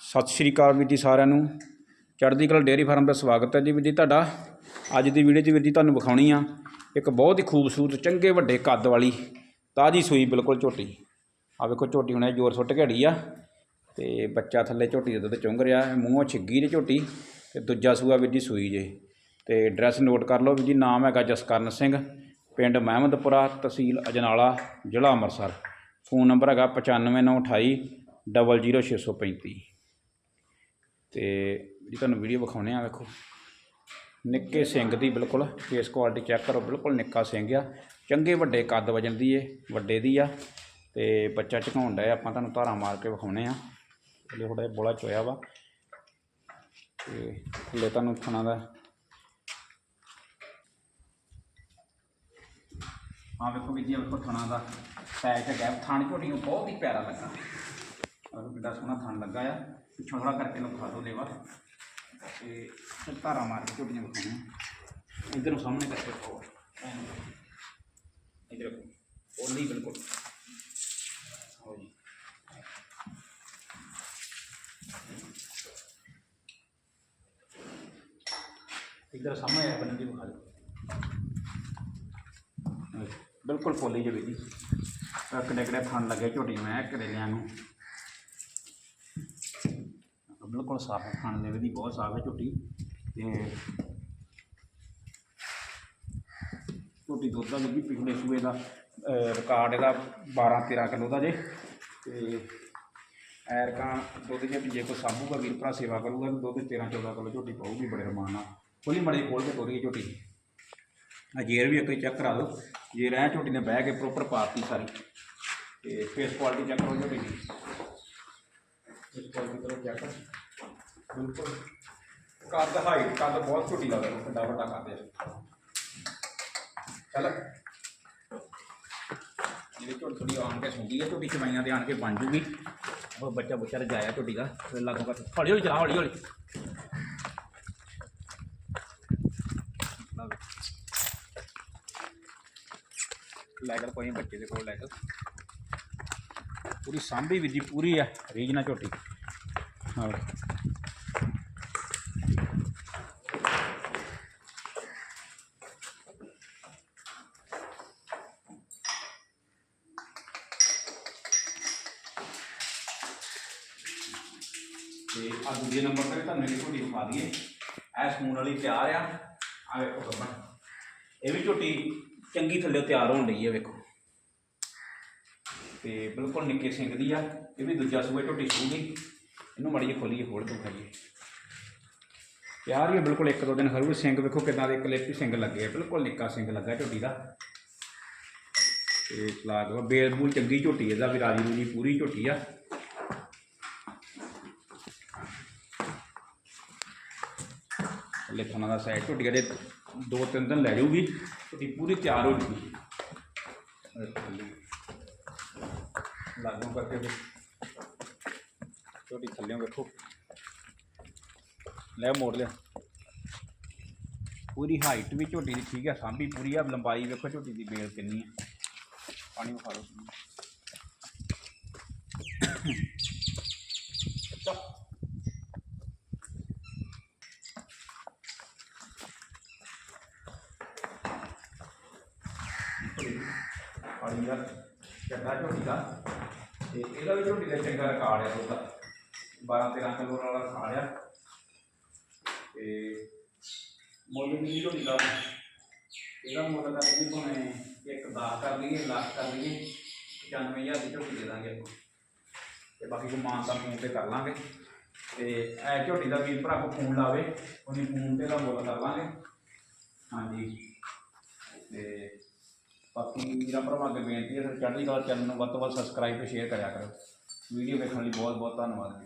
ਸਤਿ ਸ਼੍ਰੀ ਅਕਾਲ ਵੀਰ ਜੀ ਸਾਰਿਆਂ ਨੂੰ। ਚੜ੍ਹਦੀ ਕਲਾ ਡੇਅਰੀ ਫਾਰਮ ਦਾ ਸਵਾਗਤ ਹੈ ਜੀ ਵੀਰ ਜੀ ਤੁਹਾਡਾ। ਅੱਜ ਦੀ ਵੀਡੀਓ 'ਚ ਵੀਰ ਜੀ ਤੁਹਾਨੂੰ ਵਿਖਾਉਣੀ ਆ ਇੱਕ ਬਹੁਤ ਹੀ ਖੂਬਸੂਰਤ, ਚੰਗੇ ਵੱਡੇ ਕੱਦ ਵਾਲੀ ਤਾਜੀ ਸੂਈ ਬਿਲਕੁਲ ਝੋਟੀ। ਆ ਵੇਖੋ ਝੋਟੀ ਹੁਣੇ ਜ਼ੋਰ ਸੁੱਟ ਕੇ ਆ ਤੇ ਬੱਚਾ ਥੱਲੇ ਝੋਟੀ ਦੇ ਦੁੱਧ ਚੁੰਗ ਰਿਹਾ, ਮੂੰਹੋਂ ਛਿੱਗੀ ਦੀ ਝੋਟੀ ਤੇ ਦੂਜਾ ਸੂਆ ਵੀਰ ਜੀ ਸੂਈ ਜੇ। ਤੇ ਐਡਰੈਸ ਨੋਟ ਕਰ ਲਓ ਵੀਰ ਜੀ, ਨਾਮ ਹੈਗਾ ਜਸਕਰਨ ਸਿੰਘ, ਪਿੰਡ ਮਹਿਮਦਪੁਰਾ, ਤਹਿਸੀਲ ਅਜਨਾਲਾ, ਜ਼ਿਲ੍ਹਾ ਅੰਮ੍ਰਿਤਸਰ। ਫੋਨ ਨੰਬਰ ਹੈਗਾ 95928 00635 ਤੇ ਜੀ ਤੁਹਾਨੂੰ ਵੀਡੀਓ ਵਿਖਾਉਣੇ ਆ, ਵੇਖੋ। ਨਿੱਕੇ ਸਿੰਘ ਦੀ ਬਿਲਕੁਲ ਫੇਸ ਕੁਆਲਿਟੀ ਚੈੱਕ ਕਰੋ, ਬਿਲਕੁਲ ਨਿੱਕਾ ਸਿੰਘ ਆ। ਚੰਗੇ ਵੱਡੇ ਕੱਦ ਵਜਨ ਦੀ ਏ, ਵੱਡੇ ਦੀ ਆ। ਤੇ ਬੱਚਾ ਝਕਾਉਣ ਡਿਆ, ਆਪਾਂ ਤੁਹਾਨੂੰ ਧਾਰਾ ਮਾਰ ਕੇ ਵਿਖਾਉਣੇ ਆ। ਥੱਲੇ ਥੋੜਾ ਜਿਹਾ ਬੋਲਾ ਚੋਇਆ ਵਾ। ਤੇ ਥੱਲੇ ਤੁਹਾਨੂੰ ਥਣਾ ਦਾ ਆ ਵੇਖੋ ਵੀ ਜੀ, ਆਹ ਵੇਖੋ ਥਣਾ ਦਾ ਪੈਚ ਹੈਗਾ। ਥਣ ਝੋਟੀ ਨੂੰ ਬਹੁਤ ਹੀ ਪਿਆਰਾ ਲੱਗਾ। ਔਰ ਕਿੱਡਾ ਸੋਹਣਾ ਥਣ ਲੱਗਾ ਆ। ਪਿੱਛੋਂ ਥੋੜਾ ਕਰਕੇ ਨੂੰ ਖਾ ਦੋ ਲੇਵਾ। ਤੇ ਫਿਰ ਧਾਰਾ ਮਾਰ ਕੇ ਝੋਟੀਆਂ ਵਿਖਾਉਣੀਆਂ। ਇਧਰ ਨੂੰ ਸਾਹਮਣੇ ਕਰਕੇ ਰੱਖੋ। ਇਧਰ ਰੱਖੋ। ਓਲੀ ਬਿਲਕੁਲ। ਹੋ ਜੀ। ਇਧਰ ਸਾਹਮਣੇ ਆ ਬੰਦੇ ਵਿਖਾ ਦਿਓ। ਬਿਲਕੁਲ ਫੁੱਲੀ ਜਿਹੀ ਜੀ ਕਿੱਡੇ ਕਿੱਡੇ ਥਣ ਲੱਗੇ ਝੋਟੀ ਮੈਂ ਕਰੇਲਿਆਂ ਨੂੰ। ਬਿਲਕੁਲ ਸਾਫ਼ ਹੈ, ਖਾਣ ਦੇ ਵੀ ਬਹੁਤ ਸਾਫ਼ ਹੈ ਝੋਟੀ ਤੇ ਝੋਟੀ ਦੁੱਧ ਦਾ ਵੀ ਪਿਛਲੇ ਸੂਏ ਦਾ ਰਿਕਾਰਡ ਇਹਦਾ 12 13 ਕਿਲੋ ਦਾ ਜੇ ਤੇ ਐਰਕਾਂ ਦੁੱਧ ਜੇ ਵੀ ਜੇ ਕੋਈ ਸਾਂਭੂਗਾ, ਵੀਰ ਭਰਾ ਸੇਵਾ ਕਰੂਗਾ, ਤਾਂ ਦੁੱਧ 13 14 ਕਿਲੋ ਝੋਟੀ ਪਾਊਗੀ ਬੜੇ ਰਮਾਨ ਨਾਲ ਖੋਲੀ ਮੜੇ ਖੋਲ ਕੇ ਤੋਰੀ ਝੋਟੀ। ਆ ਜੇਰ ਵੀ ਇੱਕ ਚੈੱਕ ਕਰਾ ਦਿਓ, ਜੇਰ ਰਹਿ ਝੋਟੀ ਨੇ ਬਹਿ ਕੇ ਪ੍ਰੋਪਰ ਪਾਤੀ ਸਾਰੀ, ਤੇ ਫੇਸ ਕੁਆਲਿਟੀ ਚੈੱਕ ਕਰੋ ਝੋਟੀ ਦੀ। ਇਸ ਕੁਆਲਿਟੀ ਕਰੋ ਚੈੱਕ ਬਿਲਕੁਲ। ਕੱਦ ਹਾਈਟ ਕੱਦ ਬਹੁਤ ਛੋਟੀ ਲੱਗਦਾ ਹੈ ਵੱਡਾ ਕੱਦ ਹੈ। ਚੱਲ। ਜਿਹੜੀ ਝੋਟੀ ਥੋੜੀ ਆਣ ਕੇ ਸੁੰਦੀ ਹੈ ਝੋਟੀ ਚਵਾਈਆਂ ਤੇ ਆਣ ਕੇ ਬਣ ਜੂਗੀ। ਉਹ ਬੱਚਾ ਬੁੱਚਾ ਰਜਾਇਆ ਝੋਟੀ ਦਾ, ਫਿਰ ਲੱਗੋ ਹੌਲੀ ਹੌਲੀ ਚਲਾ, ਹੌਲੀ ਹੌਲੀ। ਲਓ ਲੈ ਕਰ ਕੋਈ ਬੱਚੇ ਦੇ ਕੋਲ ਲੈ ਕਰ ਪੂਰੀ ਸਾਂਭੀ ਵੀ ਜੀ, ਪੂਰੀ ਹੈ ਰੀਝ ਝੋਟੀ। ਹਾਂ ਤੇ ਆ ਦੂਜੇ ਨੰਬਰ ਤੇ ਤੁਹਾਨੂੰ ਇਹ ਝੋਟੀ ਵਿਖਾ ਦਈਏ। ਇਹ ਸੂਣ ਵਾਲੀ ਤਿਆਰ ਆ। ਆ ਵੇਖੋ ਗੱਬਣ। ਇਹ ਵੀ ਝੋਟੀ ਚੰਗੀ ਥੱਲੇ ਤਿਆਰ ਹੋਣ ਲਈ ਹੈ ਵੇਖੋ। ਤੇ ਬਿਲਕੁਲ ਨਿੱਕੇ ਸਿੰਘ ਦੀ ਆ। ਇਹ ਵੀ ਦੂਜਾ ਸੂਏ ਝੋਟੀ ਸੂਗੀ। ਇਹਨੂੰ ਮੜੀ ਜਿਹੀ ਖੋਲੀਏ ਖੋਲ ਤੋਂ ਖਾਈਏ। ਪਿਆਰ ਹੀ ਆ, ਬਿਲਕੁਲ ਇੱਕ ਦੋ ਦਿਨ ਖਰੂ ਸਿੰਘ, ਵੇਖੋ ਕਿਦਾਂ ਦੇ ਕਲਿੱਪੀ ਸਿੰਘ ਲੱਗੇ ਬਿਲਕੁਲ ਨਿੱਕਾ ਸਿੰਘ ਲੱਗਾ ਝੋਟੀ ਦਾ। ਤੇ ਚਲਾ ਦੋ ਬੇਲ ਚੰਗੀ ਝੋਟੀ ਇਹਦਾ ਵੀ ਰਾਜੀ ਰੂਜੀ ਪੂਰੀ ਝੋਟੀ ਆ। ਲਿਖਣਾ ਦਾ ਸਾਈਡ ਝੋਟੀ ਜਿਹੜੇ ਦੋ ਤਿੰਨ ਦਿਨ ਲੈ ਜਾਊਗੀ, ਝੋਟੀ ਪੂਰੀ ਤਿਆਰ ਹੋ ਜੂਗੀ। ਲਾਗੋਂ ਕਰਕੇ ਝੋਟੀ ਥੱਲਿਓਂ ਵੇਖੋ। ਲੈ ਮੋੜ ਲਿਆ। ਪੂਰੀ ਹਾਈਟ ਵੀ ਝੋਟੀ ਦੀ ਠੀਕ ਹੈ ਸਾਂਭੀ ਪੂਰੀ ਆ, ਲੰਬਾਈ ਵੇਖੋ ਝੋਟੀ ਦੀ ਬੇਲ ਕਿੰਨੀ ਹੈ ਪਾਣੀ ਵਿਖਾ ਲਓ ਪਾਣੀ ਦਾ, ਚੰਗਾ ਝੋਟੀ ਦਾ। ਤੇ ਇਹਦਾ ਵੀ ਝੋਟੀ ਦਾ ਚੰਗਾ ਰਿਕਾਰਡ ਹੈ ਦੁੱਧ 12 13 ਕਿਲੋ ਵਾਲਾ ਖਾ ਲਿਆ। ਤੇ ਮੁੱਲ ਵੀ ਝੋਟੀ ਦਾ ਇਹਦਾ ਮੁੱਲ ਦਾ ਵੀ ਭਾਵੇਂ ਇੱਕ 10 ਕਰ ਲਈਏ, ਲੱਖ ਕਰ ਲਈਏ 95000 ਦੀ ਝੋਟੀ ਦੇ ਦਾਂਗੇ ਆਪਾਂ। ਤੇ ਬਾਕੀ ਕੋ ਮਾਨ ਫੋਨ ਤੇ ਕਰ ਲਾਂਗੇ। ਤੇ ਐ ਝੋਟੀ ਦਾ ਵੀਰ ਭਰਾ ਕੋ ਫੋਨ ਲਾਵੇ, ਉਹਨੇ ਫੋਨ ਤੇ ਦਾ ਮੁੱਲ ਕਰ ਲਾਂਗੇ। ਹਾਂਜੀ। ਤੇ ਬਾਕੀ ਮੇਰਾ ਭਰਾਵਾਂ ਅੱਗੇ ਬੇਨਤੀ ਹੈ ਸਰ ਚੜ੍ਹਦੀ ਕਲਾ ਚੈਨਲ ਨੂੰ ਵੱਧ ਤੋਂ ਵੱਧ ਸਬਸਕ੍ਰਾਈਬ ਤੇ ਸ਼ੇਅਰ ਕਰਿਆ ਕਰੋ। ਵੀਡੀਓ ਵੇਖਣ ਲਈ ਬਹੁਤ ਬਹੁਤ ਧੰਨਵਾਦ